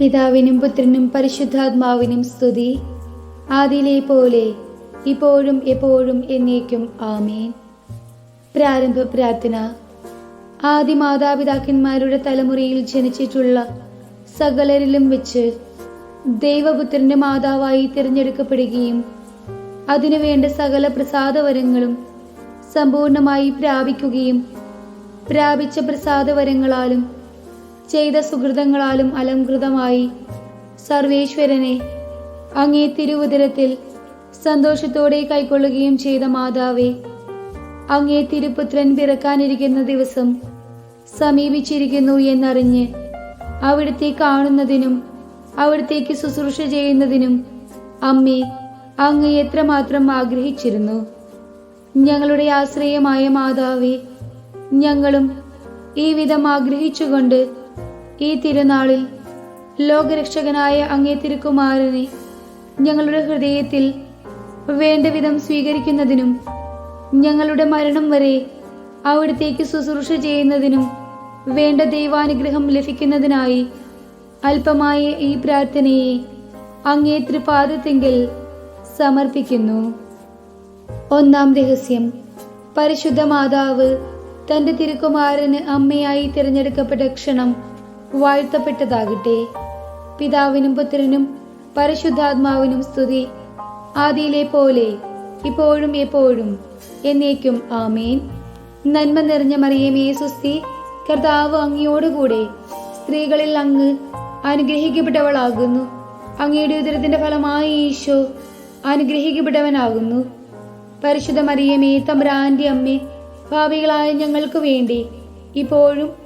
പിതാവിനും പുത്രനും പരിശുദ്ധാത്മാവിനും സ്തുതി. ആദിലെ പോലെ ഇപ്പോഴും എപ്പോഴും എന്നേക്കും ആമേൻ. പ്രാരംഭ പ്രാർത്ഥന. ആദി മാതാപിതാക്കന്മാരുടെ തലമുറയിൽ ജനിച്ചിട്ടുള്ള സകലരിലും വെച്ച് ദൈവപുത്രന്റെ മാതാവായി തിരഞ്ഞെടുക്കപ്പെടുകയും അതിനുവേണ്ട സകല പ്രസാദവരങ്ങളും സമ്പൂർണമായി പ്രാപിക്കുകയും പ്രാപിച്ച പ്രസാദവരങ്ങളാലും ചെയ്ത സുഹൃതങ്ങളാലും അലംകൃതമായി. സർവേശ്വരനെ അങ്ങേ തിരുവുദരത്തിൽ സന്തോഷത്തോടെ കൈക്കൊള്ളുകയും ചെയ്ത മാതാവേ അങ്ങേ തിരുപുത്രൻ പിറക്കാനിരിക്കുന്ന ദിവസം സമീപിച്ചിരിക്കുന്നു എന്നറിഞ്ഞ് അവിടുത്തെ കാണുന്നതിനും അവിടത്തേക്ക് ശുശ്രൂഷ ചെയ്യുന്നതിനും അമ്മേ അങ്ങ് എത്രമാത്രം ആഗ്രഹിച്ചിരുന്നു. ഞങ്ങളുടെ ആശ്രയമായ മാതാവേ ഞങ്ങളും ഈ വിധം ആഗ്രഹിച്ചുകൊണ്ട് ഈ തിരുനാളിൽ ലോകരക്ഷകനായ അങ്ങേ തിരുക്കുമാരനെ ഞങ്ങളുടെ ഹൃദയത്തിൽ വേണ്ടവിധം സ്വീകരിക്കുന്നതിനും ഞങ്ങളുടെ മരണം വരെ അവിടത്തേക്ക് ശുശ്രൂഷ ചെയ്യുന്നതിനും വേണ്ട ദൈവാനുഗ്രഹം ലഭിക്കുന്നതിനായി അല്പമായ ഈ പ്രാർത്ഥനയെ അങ്ങേ തൃപാദത്തെങ്കിൽ സമർപ്പിക്കുന്നു. ഒന്നാം രഹസ്യം. പരിശുദ്ധ മാതാവ് തന്റെ തിരുക്കുമാരന് അമ്മയായി തിരഞ്ഞെടുക്കപ്പെട്ട ക്ഷണം വാഴ്ത്തപ്പെട്ടതാകട്ടെ. പിതാവിനും പുത്രനും പരിശുദ്ധാത്മാവിനും സ്തുതി ആദിയിലെ പോലെ ഇപ്പോഴും എപ്പോഴും എന്നേക്കും ആമേൻ. നന്മ നിറഞ്ഞ മറിയമേ സുസ്തി കർത്താവ് അങ്ങയോടുകൂടെ സ്ത്രീകളിൽ അങ്ങ് അനുഗ്രഹിക്കപ്പെട്ടവളാകുന്നു. അങ്ങയുടെ ഉദരത്തിന്റെ ഫലമായി ഈശോ അനുഗ്രഹിക്കപ്പെട്ടവനാകുന്നു. പരിശുദ്ധ മറിയമേ തമ്പ്രാന്റെ അമ്മേ ഭാവികളായ ഞങ്ങൾക്ക് വേണ്ടി ഇപ്പോഴും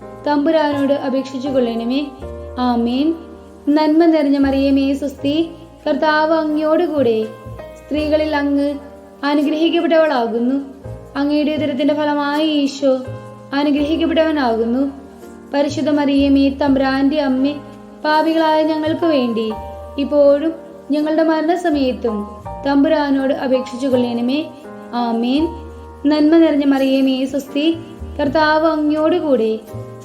തമ്പുരാനോട് അപേക്ഷിച്ചു കൊള്ളണമേ ആമേൻ. നന്മ നിറഞ്ഞ മറിയമേ സുസ്തി കർത്താവ് അങ്ങയോടുകൂടെ സ്ത്രീകളിൽ അങ്ങ് അനുഗ്രഹിക്കപ്പെട്ടവളാകുന്നു. അങ്ങയുടെ ഉദരത്തിന്റെ ഫലമായി ഈശോ അനുഗ്രഹിക്കപ്പെട്ടവനാകുന്നു. പരിശുദ്ധ മറിയമേ തമ്പ്രാന്റെ അമ്മേ പാപികളായ ഞങ്ങൾക്ക് വേണ്ടി ഇപ്പോഴും ഞങ്ങളുടെ മരണസമയത്തും തമ്പുരാനോട് അപേക്ഷിച്ചു കൊള്ളണമേ ആമേൻ. നന്മ നിറഞ്ഞ മറിയമേ സുസ്തി കർത്താവ് അങ്ങയോടുകൂടെ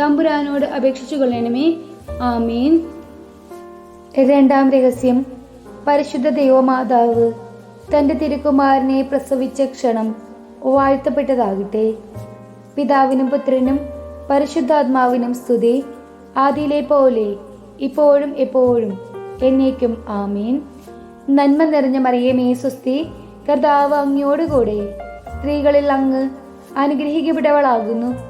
തമ്പുരാനോട് അപേക്ഷിച്ചു കൊള്ളണമേ. ആമീൻ. രണ്ടാം രഹസ്യം. പരിശുദ്ധ ദൈവമാതാവ് തന്റെ തിരുക്കുമാരനെ പ്രസവിച്ച ക്ഷണം വാഴ്ത്തപ്പെട്ടതാകട്ടെ. പിതാവിനും പുത്രനും പരിശുദ്ധാത്മാവിനും സ്തുതി. ആദിയിലെ പോലെ ഇപ്പോഴും എപ്പോഴും എന്നേക്കും ആമീൻ. നന്മ നിറഞ്ഞ മറിയമേ സുസ്തി കർത്താവ് അങ്ങയോടുകൂടെ സ്ത്രീകളിൽ അങ്ങ് അനുഗ്രഹിക്കപ്പെട്ടവളാകുന്നു.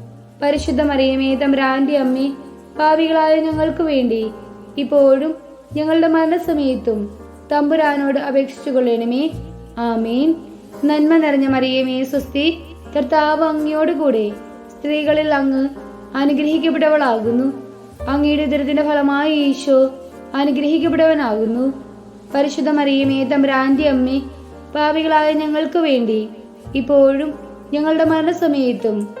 പരിശുദ്ധ മറിയമേ തമ്പ്രാന്റെ അമ്മേ പാപികളായ ഞങ്ങൾക്ക് വേണ്ടി ഇപ്പോഴും ഞങ്ങളുടെ മരണസമയത്തും തമ്പുരാനോട് അപേക്ഷിച്ചു കൊള്ളണമേ ആമീൻ. നന്മ നിറഞ്ഞ മറിയമേ സുസ്തി കർത്താവ് അങ്ങയോടുകൂടെ സ്ത്രീകളിൽ അങ്ങ് അനുഗ്രഹിക്കപ്പെട്ടവളാകുന്നു. അങ്ങയുടെ ഉദരത്തിന്റെ ഫലമായി ഈശോ അനുഗ്രഹിക്കപ്പെട്ടവനാകുന്നു. പരിശുദ്ധ മറിയമേ തമ്പ്രാന്റെ അമ്മേ പാപികളായ ഞങ്ങൾക്ക് വേണ്ടി ഇപ്പോഴും ഞങ്ങളുടെ മരണസമയത്തും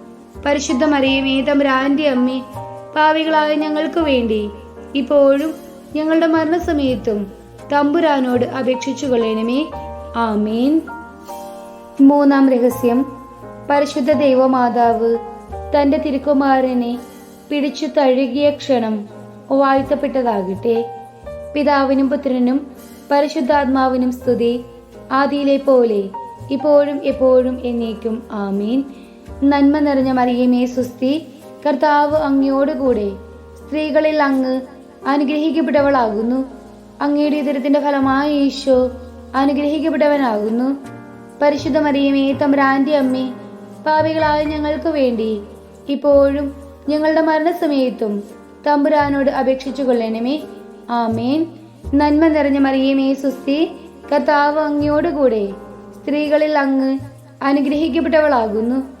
പരിശുദ്ധ മറിയമേ തമ്പുരാന്റെ അമ്മി പാവികളായ ഞങ്ങൾക്ക് വേണ്ടി ഇപ്പോഴും ഞങ്ങളുടെ മരണസമയത്തും തമ്പുരാനോട് അപേക്ഷിച്ചു കൊള്ളണമേ. ആമീൻ. മൂന്നാം രഹസ്യം. പരിശുദ്ധ ദൈവമാതാവ് തന്റെ തിരുക്കുമാരനെ പിടിച്ചു തഴുകിയ ക്ഷണം വാഴ്ത്തപ്പെട്ടതാകട്ടെ. പിതാവിനും പുത്രനും പരിശുദ്ധാത്മാവിനും സ്തുതി. ആദിയിലെ പോലെ ഇപ്പോഴും എപ്പോഴും എന്നേക്കും. ആമീൻ. നന്മ നിറഞ്ഞ മറിയമേ സുസ്തി കർത്താവ് അങ്ങയോടുകൂടെ സ്ത്രീകളിൽ അങ്ങ് അനുഗ്രഹിക്കപ്പെട്ടവളാകുന്നു. അങ്ങയുടെ ഉദരത്തിന്റെ ഫലമായ ഈശോ അനുഗ്രഹിക്കപ്പെട്ടവനാകുന്നു. പരിശുദ്ധ മറിയമേ തമ്പ്രാന്റെ അമ്മേ പാപികളായ ഞങ്ങൾക്ക് വേണ്ടി ഇപ്പോഴും ഞങ്ങളുടെ മരണസമയത്തും തമ്പുരാനോട് അപേക്ഷിച്ചു കൊള്ളണമേ. ആമേൻ. നന്മ നിറഞ്ഞ മറിയമേ സുസ്തി കർത്താവ് അങ്ങയോടുകൂടെ സ്ത്രീകളിൽ അങ്ങ് അനുഗ്രഹിക്കപ്പെട്ടവളാകുന്നു.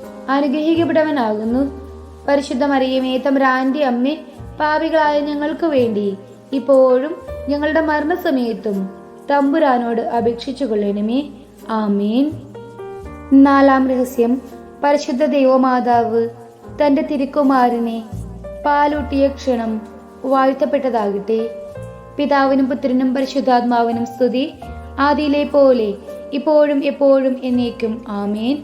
അനുഗ്രഹിക്കപ്പെട്ടവനാകുന്നു. പരിശുദ്ധ മറിയമേ തമ്രാന്റെ അമ്മേ പാപികളായ ഞങ്ങൾക്ക് വേണ്ടി ഇപ്പോഴും ഞങ്ങളുടെ മരണസമയത്തും തമ്പുരാനോട് അപേക്ഷിച്ചു കൊള്ളണമേ ആമേൻ. നാലാം രഹസ്യം. പരിശുദ്ധ ദൈവമാതാവ് തന്റെ തിരുക്കുമാരനെ പാലൂട്ടിയ ക്ഷണം വാഴ്ത്തപ്പെട്ടതാകട്ടെ. പിതാവിനും പുത്രനും പരിശുദ്ധാത്മാവിനും സ്തുതി. ആദിയിലെ പോലെ ഇപ്പോഴും എപ്പോഴും എന്നേക്കും. ആമേൻ.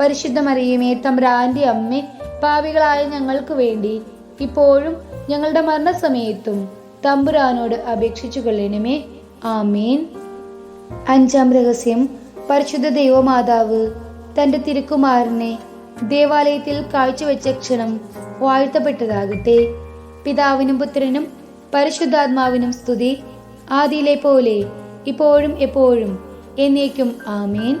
പരിശുദ്ധ മറിയമേ തമ്പ്രാന്റെ അമ്മേ പാവികളായ ഞങ്ങൾക്ക് വേണ്ടി ഇപ്പോഴും ഞങ്ങളുടെ മരണസമയത്തും തമ്പുരാനോട് അപേക്ഷിച്ചു കൊള്ളണമേ. ആമേൻ. അഞ്ചാം രഹസ്യം. പരിശുദ്ധ ദൈവമാതാവ് തന്റെ തിരുക്കുമാരനെ ദേവാലയത്തിൽ കാഴ്ചവെച്ച ക്ഷണം വാഴ്ത്തപ്പെട്ടതാകട്ടെ. പിതാവിനും പുത്രനും പരിശുദ്ധാത്മാവിനും സ്തുതി. ആദിയിലെ പോലെ ഇപ്പോഴും എപ്പോഴും എന്നേക്കും ആമേൻ.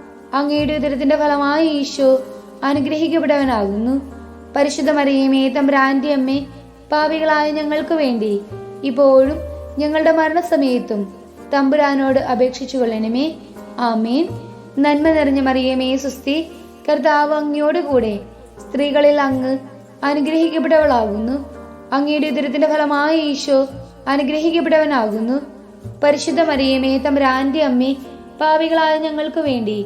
അങ്ങയുടെ ഉദരത്തിന്റെ ഫലമായി ഈശോ അനുഗ്രഹിക്കപ്പെടവനാകുന്നു പരിശുദ്ധ മറിയമേ തമ്പ്രാന്റെ അമ്മേ പാപികളായ ഞങ്ങൾക്ക് വേണ്ടി ഇപ്പോഴും ഞങ്ങളുടെ മരണസമയത്തും തമ്പുരാനോട് അപേക്ഷിച്ചു കൊള്ളണമേ. ആമേൻ. നന്മ നിറഞ്ഞ മറിയമേ സുസ്തി കർത്താവ് അങ്ങയോടുകൂടെ സ്ത്രീകളിൽ അങ്ങ് അനുഗ്രഹിക്കപ്പെട്ടവളാകുന്നു. അങ്ങയുടെ ഉദരത്തിന്റെ ഫലമായ ഈശോ അനുഗ്രഹിക്കപ്പെട്ടവനാകുന്നു. പരിശുദ്ധ മറിയമേ തമ്പുരാന്റെ അമ്മേ പാവികളായ ഞങ്ങൾക്ക് വേണ്ടി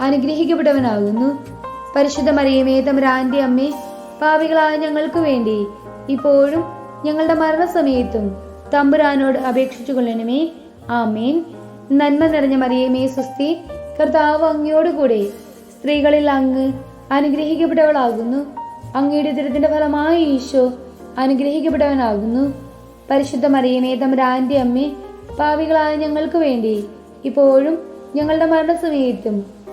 അനുഗ്രഹിക്കപ്പെട്ടവനാകുന്നു. പരിശുദ്ധ മറിയമേ തമ്പുരാന്റെ അമ്മേ പാപികളായ ഞങ്ങൾക്ക് വേണ്ടി ഇപ്പോഴും ഞങ്ങളുടെ മരണസമയത്തും തമ്പുരാനോട് അപേക്ഷിച്ചു കൊള്ളണമേ. ആമേൻ. നന്മ നിറഞ്ഞ മറിയമേ സ്വസ്തി കർത്താവ് അങ്ങയോടുകൂടെ സ്ത്രീകളിൽ അങ്ങ് അനുഗ്രഹിക്കപ്പെട്ടവളാകുന്നു. അങ്ങയുടെ ഉദരത്തിന്റെ ഫലമായ ഈശോ അനുഗ്രഹിക്കപ്പെട്ടവനാകുന്നു. പരിശുദ്ധ മറിയമേ തമ്പുരാന്റെ അമ്മേ പാവികളായ ഞങ്ങൾക്ക് വേണ്ടി ഇപ്പോഴും ഞങ്ങളുടെ മരണസമയത്തും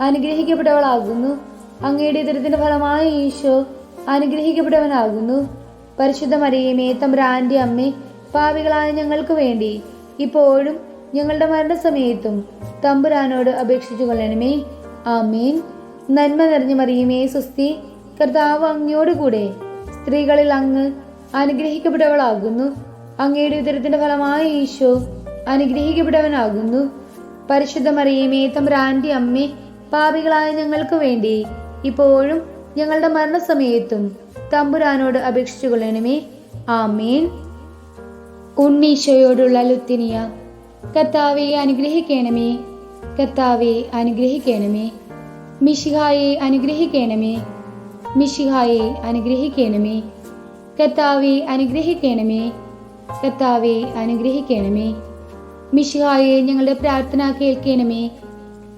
അനുഗ്രഹിക്കപ്പെട്ടവളാകുന്നു. അങ്ങയുടെ ഇതരത്തിന്റെ ഫലമായ ഈശോ അനുഗ്രഹിക്കപ്പെട്ടവനാകുന്നു. പരിശുദ്ധ മറിയമേ തമ്പുരാന്റെ അമ്മേ പാവികളായ ഞങ്ങൾക്ക് വേണ്ടി ഇപ്പോഴും ഞങ്ങളുടെ മരണസമയത്തും തമ്പുരാനോട് അപേക്ഷിച്ചു കൊള്ളണമേ. ആമേൻ. നന്മ നിറഞ്ഞ മറിയുമേ സുസ്തി കർത്താവ് അങ്ങയോടുകൂടെ സ്ത്രീകളിൽ അങ്ങ് അനുഗ്രഹിക്കപ്പെട്ടവളാകുന്നു. അങ്ങയുടെ ഉദരത്തിന്റെ ഫലമായ ഈശോ അനുഗ്രഹിക്കപ്പെട്ടവനാകുന്നു. പരിശുദ്ധ മറിയമേ തമ്പുരാന്റെ അമ്മേ പാപികളായ ഞങ്ങൾക്ക് വേണ്ടി ഇപ്പോഴും ഞങ്ങളുടെ മരണസമയത്തും തമ്പുരാനോട് അപേക്ഷിച്ചു കൊള്ളണമേ. ആമേൻ. ഉണ്ണീശോയോടുള്ള ലുത്തിനിയ കത്താവെ അനുഗ്രഹിക്കണമേ. കത്താവെ അനുഗ്രഹിക്കണമേ. മിഷിഹായെ അനുഗ്രഹിക്കണമേ. മിഷിഹായെ അനുഗ്രഹിക്കണമേ. കത്താവെ അനുഗ്രഹിക്കണമേ. കത്താവെ അനുഗ്രഹിക്കണമേ. മിഷിഹായെ ഞങ്ങളുടെ പ്രാർത്ഥന കേൾക്കണമേ.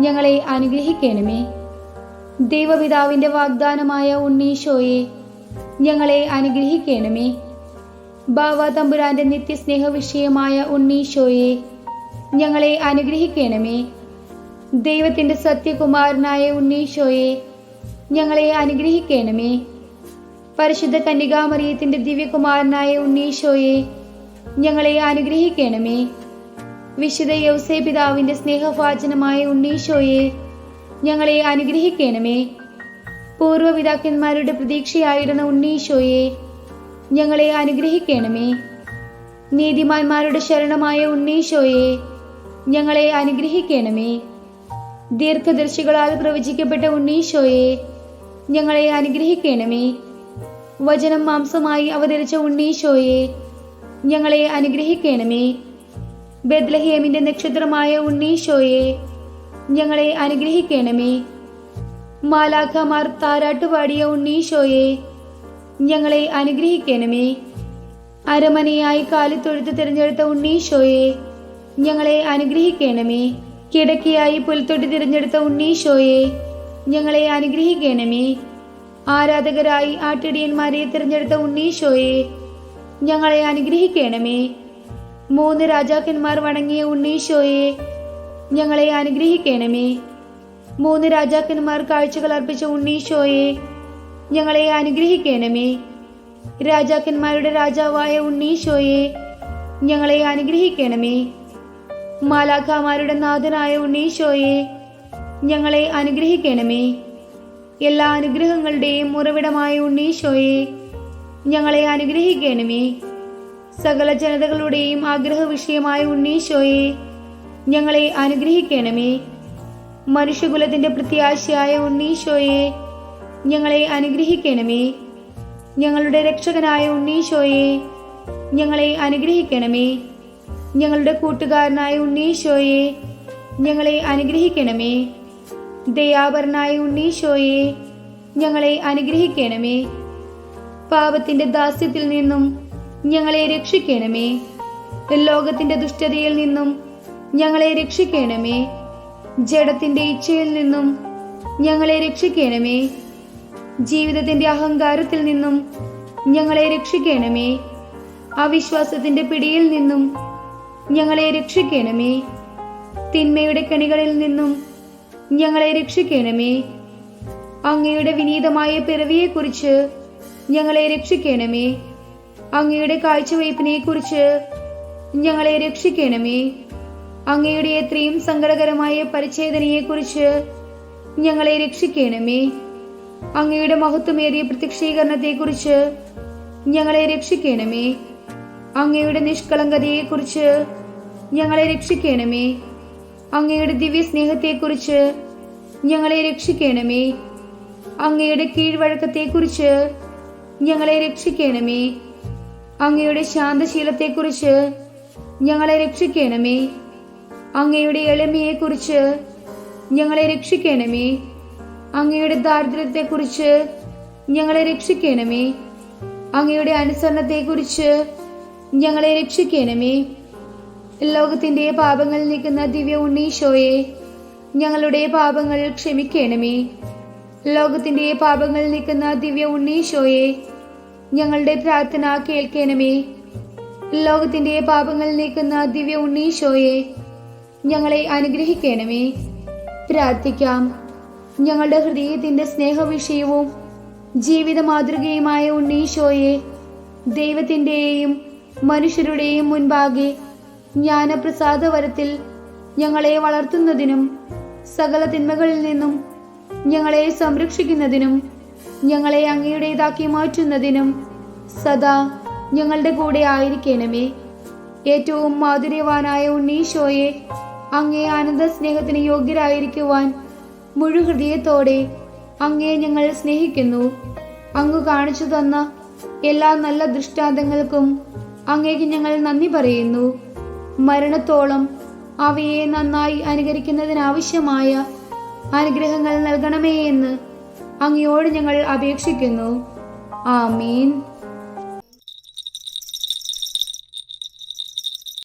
ഞങ്ങളെ അനുഗ്രഹിക്കണമേ. ദൈവപിതാവിന്റെ വാഗ്ദാനമായ ഉണ്ണീശോയെ ഞങ്ങളെ അനുഗ്രഹിക്കണമേ. ബാവ തമ്പുരാന്റെ നിത്യസ്നേഹ വിഷയമായ ഉണ്ണീശോയെ ഞങ്ങളെ അനുഗ്രഹിക്കണമേ. ദൈവത്തിന്റെ സത്യകുമാരനായ ഉണ്ണീശോയെ ഞങ്ങളെ അനുഗ്രഹിക്കണമേ. പരിശുദ്ധ കന്യകാമറിയത്തിന്റെ ദിവ്യകുമാരനായ ഉണ്ണീശോയെ ഞങ്ങളെ അനുഗ്രഹിക്കണമേ. വിശുദ്ധ യൗസേ പിതാവിന്റെ സ്നേഹഭാചനമായ ഉണ്ണീശോയെ ഞങ്ങളെ അനുഗ്രഹിക്കണമേ. പൂർവപിതാക്കന്മാരുടെ പ്രതീക്ഷയായിരുന്ന ഉണ്ണീശോയെ ഞങ്ങളെ അനുഗ്രഹിക്കണമേ. നീതിമാന്മാരുടെ ശരണമായ ഉണ്ണീശോയെ ഞങ്ങളെ അനുഗ്രഹിക്കണമേ. ദീർഘദർശികളാൽ പ്രവചിക്കപ്പെട്ട ഉണ്ണീശോയെ ഞങ്ങളെ അനുഗ്രഹിക്കണമേ. വചനം മാംസമായി അവതരിച്ച ഉണ്ണീശോയെ ഞങ്ങളെ അനുഗ്രഹിക്കണമേ. ബദ്ലഹേമിന്റെ നക്ഷത്രമായ ഉണ്ണീശോയെ ഞങ്ങളെ അനുഗ്രഹിക്കണമേ. മാലാഖമാർ താരാട്ടുപാടിയ ഉണ്ണീശോയെ ഞങ്ങളെ അനുഗ്രഹിക്കണമേ. അരമനയായി കാലിത്തൊഴുത്ത് തിരഞ്ഞെടുത്ത ഉണ്ണീശോയെ ഞങ്ങളെ അനുഗ്രഹിക്കണമേ. കിടക്കിയായി പുൽത്തൊട്ടി തിരഞ്ഞെടുത്ത ഉണ്ണീശോയെ ഞങ്ങളെ അനുഗ്രഹിക്കണമേ. ആരാധകരായി ആട്ടിടിയന്മാരെ തിരഞ്ഞെടുത്ത ഉണ്ണീശോയെ ഞങ്ങളെ അനുഗ്രഹിക്കണമേ. മൂന്ന് രാജാക്കന്മാർ വണങ്ങിയ ഉണ്ണീശോയെ ഞങ്ങളെ അനുഗ്രഹിക്കണമേ. മൂന്ന് രാജാക്കന്മാർ കാഴ്ചകൾ അർപ്പിച്ച ഉണ്ണീശോയെ ഞങ്ങളെ അനുഗ്രഹിക്കണമേ. രാജാക്കന്മാരുടെ രാജാവായ ഉണ്ണീശോയെ ഞങ്ങളെ അനുഗ്രഹിക്കണമേ. മാലാഖാമാരുടെ നാഥനായ ഉണ്ണീശോയെ ഞങ്ങളെ അനുഗ്രഹിക്കണമേ. എല്ലാ അനുഗ്രഹങ്ങളുടെയും ഉറവിടമായ ഉണ്ണീശോയെ ഞങ്ങളെ അനുഗ്രഹിക്കണമേ. സകല ജനതകളുടെയും ആഗ്രഹ വിഷയമായ ഉണ്ണീശോയെ ഞങ്ങളെ അനുഗ്രഹിക്കണമേ. മനുഷ്യകുലത്തിന്റെ പ്രത്യാശയായ ഉണ്ണീശോയെ ഞങ്ങളെ അനുഗ്രഹിക്കണമേ. ഞങ്ങളുടെ രക്ഷകനായ ഉണ്ണീശോയെ ഞങ്ങളെ അനുഗ്രഹിക്കണമേ. ഞങ്ങളുടെ കൂട്ടുകാരനായ ഉണ്ണീശോയെ ഞങ്ങളെ അനുഗ്രഹിക്കണമേ. ദയാപരനായ ഉണ്ണീശോയെ ഞങ്ങളെ അനുഗ്രഹിക്കണമേ. പാപത്തിന്റെ ദാസ്യത്തിൽ നിന്നും ഞങ്ങളെ രക്ഷിക്കണമേ. ലോകത്തിന്റെ ദുഷ്ടതയിൽ നിന്നും ഞങ്ങളെ രക്ഷിക്കണമേ. ജഡത്തിന്റെ ഇച്ഛയിൽ നിന്നും ഞങ്ങളെ രക്ഷിക്കണമേ. ജീവിതത്തിന്റെ അഹങ്കാരത്തിൽ നിന്നും ഞങ്ങളെ രക്ഷിക്കണമേ. അവിശ്വാസത്തിന്റെ പിടിയിൽ നിന്നും ഞങ്ങളെ രക്ഷിക്കണമേ. തിന്മയുടെ കണികളിൽ നിന്നും ഞങ്ങളെ രക്ഷിക്കണമേ. അങ്ങയുടെ വിനീതമായ പിറവിയെക്കുറിച്ച് ഞങ്ങളെ രക്ഷിക്കണമേ. അങ്ങയുടെ കാഴ്ചവയ്പ്പിനെ കുറിച്ച് ഞങ്ങളെ രക്ഷിക്കണമേ. അങ്ങയുടെ എത്രയും സങ്കടകരമായ പരിച്ഛേദനയെക്കുറിച്ച് ഞങ്ങളെ രക്ഷിക്കണമേ. അങ്ങയുടെ മഹത്വമേറിയ പ്രത്യക്ഷീകരണത്തെക്കുറിച്ച് ഞങ്ങളെ രക്ഷിക്കണമേ. അങ്ങയുടെ നിഷ്കളങ്കതയെക്കുറിച്ച് ഞങ്ങളെ രക്ഷിക്കണമേ. അങ്ങയുടെ ദിവ്യ സ്നേഹത്തെക്കുറിച്ച് ഞങ്ങളെ രക്ഷിക്കണമേ. അങ്ങയുടെ കീഴ്വഴക്കത്തെക്കുറിച്ച് ഞങ്ങളെ രക്ഷിക്കണമേ. അങ്ങയുടെ ശാന്തശീലത്തെക്കുറിച്ച് ഞങ്ങളെ രക്ഷിക്കണമേ. അങ്ങയുടെ എളിമയെക്കുറിച്ച് ഞങ്ങളെ രക്ഷിക്കണമേ. അങ്ങയുടെ ദാരിദ്ര്യത്തെക്കുറിച്ച് ഞങ്ങളെ രക്ഷിക്കണമേ. അങ്ങയുടെ അനുസരണത്തെക്കുറിച്ച് ഞങ്ങളെ രക്ഷിക്കണമേ. ലോകത്തിന്റെ പാപങ്ങൾ നീക്കുന്ന ദിവ്യ ഉണ്ണീശോയെ ഞങ്ങളുടെ പാപങ്ങൾ ക്ഷമിക്കണമേ. ലോകത്തിന്റെ പാപങ്ങൾ നീക്കുന്ന ദിവ്യ ഉണ്ണീശോയെ ഞങ്ങളുടെ പ്രാർത്ഥന കേൾക്കണമേ. ലോകത്തിന്റെ പാപങ്ങൾ നീക്കുന്ന ദിവ്യ ഉണ്ണീശോയെ ഞങ്ങളെ അനുഗ്രഹിക്കണമേ. പ്രാർത്ഥിക്കാം. ഞങ്ങളുടെ ഹൃദയത്തിന്റെ സ്നേഹവിഷയവും ജീവിത മാതൃകയുമായ ഉണ്ണീശോയെ ദൈവത്തിന്റെയും മനുഷ്യരുടെയും മുൻപാകെ ജ്ഞാനപ്രസാദവരത്തിൽ ഞങ്ങളെ വളർത്തുന്നതിനും സകല തിന്മകളിൽ നിന്നും ഞങ്ങളെ സംരക്ഷിക്കുന്നതിനും ഞങ്ങളെ അങ്ങയുടേതാക്കി മാറ്റുന്നതിനും സദാ ഞങ്ങളുടെ കൂടെ ആയിരിക്കണമേ. ഏറ്റവും മാധുര്യവാനായ ഉണ്ണീശോയെ അങ്ങേ ആനന്ദ സ്നേഹത്തിന് യോഗ്യരായിരിക്കുവാൻ മുഴുഹൃദയത്തോടെ അങ്ങേ ഞങ്ങൾ സ്നേഹിക്കുന്നു. അങ്ങ് കാണിച്ചു തന്ന എല്ലാ നല്ല ദൃഷ്ടാന്തങ്ങൾക്കും അങ്ങേക്ക് ഞങ്ങൾ നന്ദി പറയുന്നു. മരണത്തോളം അവയെ നന്നായി അനുകരിക്കുന്നതിനാവശ്യമായ അനുഗ്രഹങ്ങൾ നൽകണമേ എന്ന് അങ്ങയോട് ഞങ്ങൾ അപേക്ഷിക്കുന്നു. ആമീൻ.